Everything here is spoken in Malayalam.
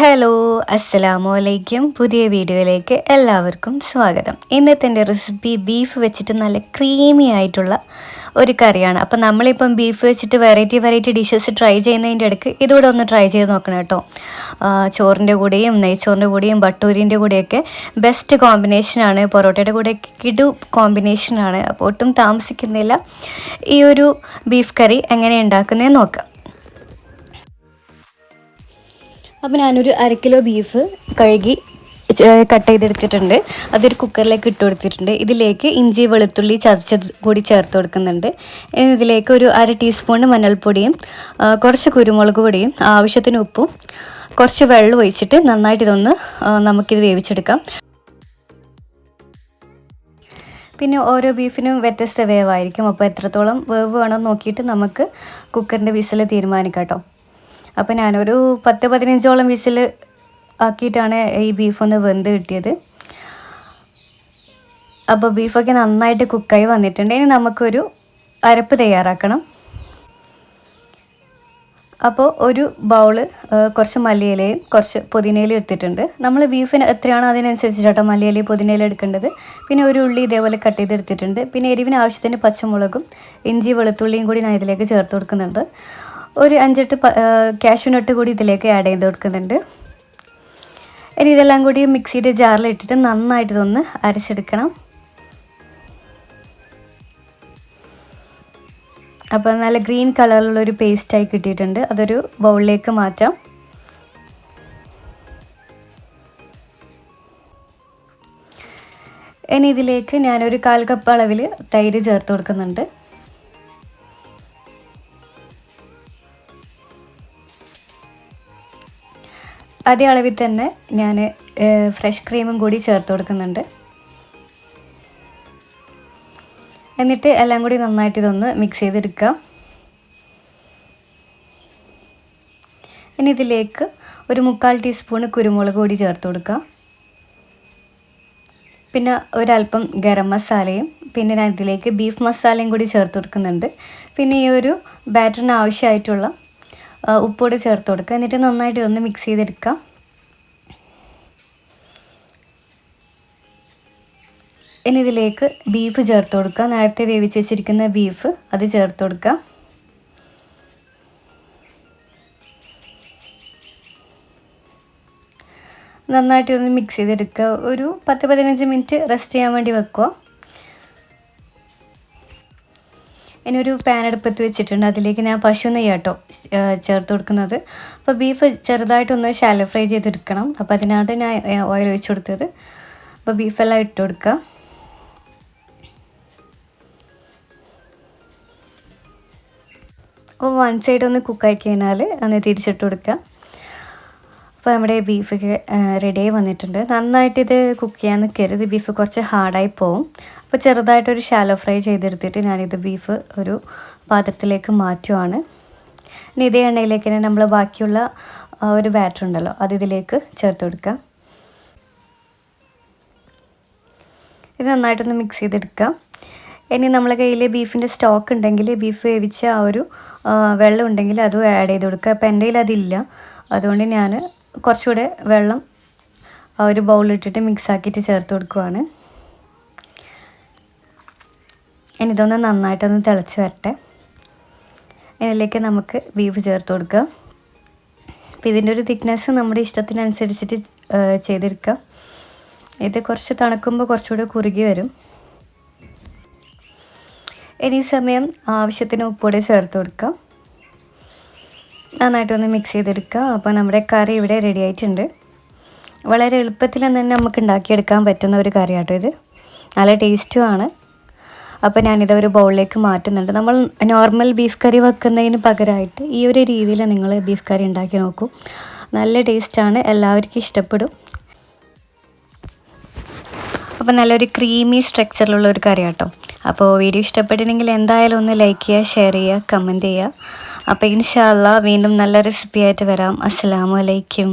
ഹലോ അസ്സലാമു അലൈക്കും പുതിയ വീഡിയോയിലേക്ക് എല്ലാവർക്കും സ്വാഗതം. ഇന്നത്തെ എന്റെ റെസിപ്പി ബീഫ് വെച്ചിട്ട് നല്ല ക്രീമി ആയിട്ടുള്ള ഒരു കറിയാണ്. അപ്പം നമ്മളിപ്പം ബീഫ് വെച്ചിട്ട് വെറൈറ്റി വെറൈറ്റി ഡിഷസ് ട്രൈ ചെയ്യുന്നതിന്റെ ഇടയ്ക്ക് ഇതുകൂടെ ഒന്ന് ട്രൈ ചെയ്ത് നോക്കണം കേട്ടോ. ചോറിന്റെ കൂടെയും നെയ്ച്ചോറിന്റെ കൂടെയും ബട്ടൂരിന്റെ കൂടെയൊക്കെ ബെസ്റ്റ് കോമ്പിനേഷനാണ് പൊറോട്ടയുടെ കൂടെ കിടു കോമ്പിനേഷനാണ് അപ്പോൾ ഒട്ടും താമസിക്കുന്നില്ല. ഈ ഒരു ബീഫ് കറി എങ്ങനെ ഉണ്ടാക്കുന്നതെന്ന് നോക്കാം. അപ്പോൾ ഞാനൊരു അര കിലോ ബീഫ് കഴുകി കട്ട് ചെയ്തെടുത്തിട്ടുണ്ട്. അതൊരു കുക്കറിലേക്ക് ഇട്ട് കൊടുത്തിട്ടുണ്ട്. ഇതിലേക്ക് ഇഞ്ചി വെളുത്തുള്ളി ചതച്ചത് കൂടി ചേർത്ത് കൊടുക്കുന്നുണ്ട്. ഇതിലേക്ക് ഒരു അര ടീസ്പൂൺ മഞ്ഞൾപ്പൊടിയും കുറച്ച് കുരുമുളക് പൊടിയും ആവശ്യത്തിന് ഉപ്പും കുറച്ച് വെള്ളം ഒഴിച്ചിട്ട് നന്നായിട്ട് ഇതൊന്ന് നമുക്കിത് വേവിച്ചെടുക്കാം. പിന്നെ ഓരോ ബീഫിനും വ്യത്യസ്ത വേവായിരിക്കും. അപ്പോൾ എത്രത്തോളം വേവ് വേണമെന്ന് നോക്കിയിട്ട് നമുക്ക് കുക്കറിന്റെ വിസിൽ തീരുമാനിക്കാം കേട്ടോ അപ്പോൾ ഞാനൊരു പത്ത് പതിനഞ്ചോളം വിസിൽ ആക്കിയിട്ടാണ് ഈ ബീഫൊന്ന് വെന്ത് കിട്ടിയത്. അപ്പോൾ ബീഫൊക്കെ നന്നായിട്ട് കുക്കായി വന്നിട്ടുണ്ട്. ഇനി നമുക്കൊരു അരപ്പ് തയ്യാറാക്കണം. അപ്പോൾ ഒരു ബൗൾ കുറച്ച് മല്ലിയിലയും കുറച്ച് പുതിനയിലയും എടുത്തിട്ടുണ്ട്. നമ്മൾ ബീഫിന് എത്രയാണോ അതിനനുസരിച്ച് ചേട്ടാ മല്ലിയിലയും പുതിനയില എടുക്കേണ്ടത്. പിന്നെ ഒരു ഉള്ളി ഇതേപോലെ കട്ട് ചെയ്ത് എടുത്തിട്ടുണ്ട് പിന്നെ എരിവിന് ആവശ്യത്തിന് പച്ചമുളകും ഇഞ്ചി വെളുത്തുള്ളിയും കൂടി ഞാൻ ഇതിലേക്ക് ചേർത്ത് കൊടുക്കുന്നുണ്ട്. ഒരു അഞ്ചെട്ട് ക്യാഷ്യൂ നട്ട് കൂടി ഇതിലേക്ക് ആഡ് ചെയ്ത് കൊടുക്കുന്നുണ്ട്. ഇനി ഇതെല്ലാം കൂടി മിക്സിയുടെ ജാറിൽ ഇട്ടിട്ട് നന്നായിട്ട് ഇതൊന്ന് അരച്ചെടുക്കണം. അപ്പോൾ നല്ല ഗ്രീൻ കളറിലുള്ളൊരു പേസ്റ്റായി കിട്ടിയിട്ടുണ്ട്. അതൊരു ബൗളിലേക്ക് മാറ്റാം. ഇനി ഇതിലേക്ക് ഞാനൊരു കാൽ കപ്പ് അളവിൽ തൈര് ചേർത്ത് കൊടുക്കുന്നുണ്ട്. അതേ അളവിൽ തന്നെ ഞാൻ ഫ്രഷ് ക്രീമും കൂടി ചേർത്ത് കൊടുക്കുന്നുണ്ട്. എന്നിട്ട് എല്ലാം കൂടി നന്നായിട്ട് ഇതൊന്ന് മിക്സ് ചെയ്തെടുക്കാം ഇനി ഇതിലേക്ക് ഒരു മുക്കാൽ ടീസ്പൂൺ കുരുമുളക് കൂടി ചേർത്ത് കൊടുക്കാം പിന്നെ ഒരല്പം ഗരം മസാലയും പിന്നെ ഞാൻ ഇതിലേക്ക് ബീഫ് മസാലയും കൂടി ചേർത്ത് കൊടുക്കുന്നുണ്ട്. പിന്നെ ഈ ഒരു ബാറ്ററിന് ആവശ്യമായിട്ടുള്ള ഉപ്പോട് ചേർത്ത് കൊടുക്കുക. എന്നിട്ട് നന്നായിട്ട് ഒന്ന് മിക്സ് ചെയ്തെടുക്കുക. ഇനി ഇതിലേക്ക് ബീഫ് ചേർത്ത് കൊടുക്കുക. നേരത്തെ വേവിച്ച് വെച്ചിരിക്കുന്ന ബീഫ് അത് ചേർത്ത് കൊടുക്കുക. നന്നായിട്ട് ഒന്ന് മിക്സ് ചെയ്തെടുക്കുക. ഒരു പത്ത് പതിനഞ്ച് മിനിറ്റ് റെസ്റ്റ് ചെയ്യാൻ വേണ്ടി വെക്കുക. ഇനി ഒരു പാൻ എടുപ്പത്ത് വെച്ചിട്ടുണ്ട്. അതിലേക്ക് ഞാൻ പശു നെയ്യ് കേട്ടോ ചേർത്ത് കൊടുക്കുന്നത്. അപ്പോൾ ബീഫ് ചെറുതായിട്ടൊന്ന് ഷാലോ ഫ്രൈ ചെയ്തെടുക്കണം. അപ്പോൾ അതിനായിട്ട് ഞാൻ ഓയിൽ ഒഴിച്ചു കൊടുത്തത്. അപ്പോൾ ബീഫെല്ലാം ഇട്ട് കൊടുക്കുക അപ്പോൾ വൺ സൈഡ് ഒന്ന് കുക്കായി കഴിഞ്ഞാൽ ഒന്ന് തിരിച്ചിട്ട് കൊടുക്കുക അപ്പോൾ നമ്മുടെ ബീഫൊക്കെ റെഡിയായി വന്നിട്ടുണ്ട്. നന്നായിട്ട് ഇത് കുക്ക് ചെയ്യാൻ നിൽക്കരുത് ബീഫ് കുറച്ച് ഹാർഡായി പോവും. അപ്പോൾ ചെറുതായിട്ടൊരു ഷാലോ ഫ്രൈ ചെയ്തെടുത്തിട്ട് ഞാനിത് ബീഫ് ഒരു പാത്രത്തിലേക്ക് മാറ്റുവാണ്. ഇനി ഇതേ എണ്ണയിലേക്ക് തന്നെ നമ്മൾ ബാക്കിയുള്ള ഒരു ബാറ്റർ ഉണ്ടല്ലോ അത് ഇതിലേക്ക് ചേർത്ത് കൊടുക്കാം. ഇത് നന്നായിട്ടൊന്ന് മിക്സ് ചെയ്തെടുക്കാം. ഇനി നമ്മളെ കയ്യിൽ ബീഫിന്റെ സ്റ്റോക്ക് ഉണ്ടെങ്കിൽ ബീഫ് വേവിച്ച ആ ഒരു വെള്ളം ഉണ്ടെങ്കിൽ അതും ആഡ് ചെയ്ത് കൊടുക്കുക അപ്പോൾ എന്റെ കയ്യിൽ അതില്ല അതുകൊണ്ട് ഞാൻ കുറച്ചുകൂടെ വെള്ളം ഒരു ബൗളിലിട്ടിട്ട് മിക്സ് ആക്കിയിട്ട് ചേർത്ത് കൊടുക്കുവാണ്. ഇനി ഇതൊന്ന് നന്നായിട്ടൊന്ന് തിളച്ച് വരട്ടെ. ഇതിലേക്ക് നമുക്ക് ബീഫ് ചേർത്ത് കൊടുക്കുക. അപ്പോൾ ഇതിന്റെ ഒരു തിക്നെസ് നമ്മുടെ ഇഷ്ടത്തിനനുസരിച്ചിട്ട് ചെയ്തെടുക്കുക ഇത് കുറച്ച് തണുക്കുമ്പോൾ കുറച്ചുകൂടെ കുറുകി വരും. ഇനി സമയം ആവശ്യത്തിന് ഉപ്പുകൂടെ ചേർത്ത് കൊടുക്കുക. നന്നായിട്ടൊന്ന് മിക്സ് ചെയ്തെടുക്കുക. അപ്പോൾ നമ്മുടെ കറി ഇവിടെ റെഡി ആയിട്ടുണ്ട്. വളരെ എളുപ്പത്തിൽ തന്നെ നമുക്ക് ഉണ്ടാക്കിയെടുക്കാൻ പറ്റുന്ന ഒരു കറിയാട്ടോ ഇത്. നല്ല ടേസ്റ്റുമാണ് അപ്പോൾ ഞാനിത് ഒരു ബൗളിലേക്ക് മാറ്റുന്നുണ്ട്. നമ്മൾ നോർമൽ ബീഫ് കറി വെക്കുന്നതിന് പകരമായിട്ട് ഈ ഒരു രീതിയിൽ നിങ്ങൾ ബീഫ് കറി ഉണ്ടാക്കി നോക്കൂ. നല്ല ടേസ്റ്റാണ് എല്ലാവർക്കും ഇഷ്ടപ്പെടും. അപ്പോൾ നല്ലൊരു ക്രീമി സ്ട്രക്ചറിലുള്ള ഒരു കറി കേട്ടോ അപ്പോൾ വീഡിയോ ഇഷ്ടപ്പെട്ടിട്ടുണ്ടെങ്കിൽ എന്തായാലും ഒന്ന് ലൈക്ക് ചെയ്യുക ഷെയർ ചെയ്യുക കമന്റ് ചെയ്യുക. അപ്പോൾ ഇൻഷാല്ല വീണ്ടും നല്ല റെസിപ്പി ആയിട്ട് വരാം. അസ്സാമലൈക്കും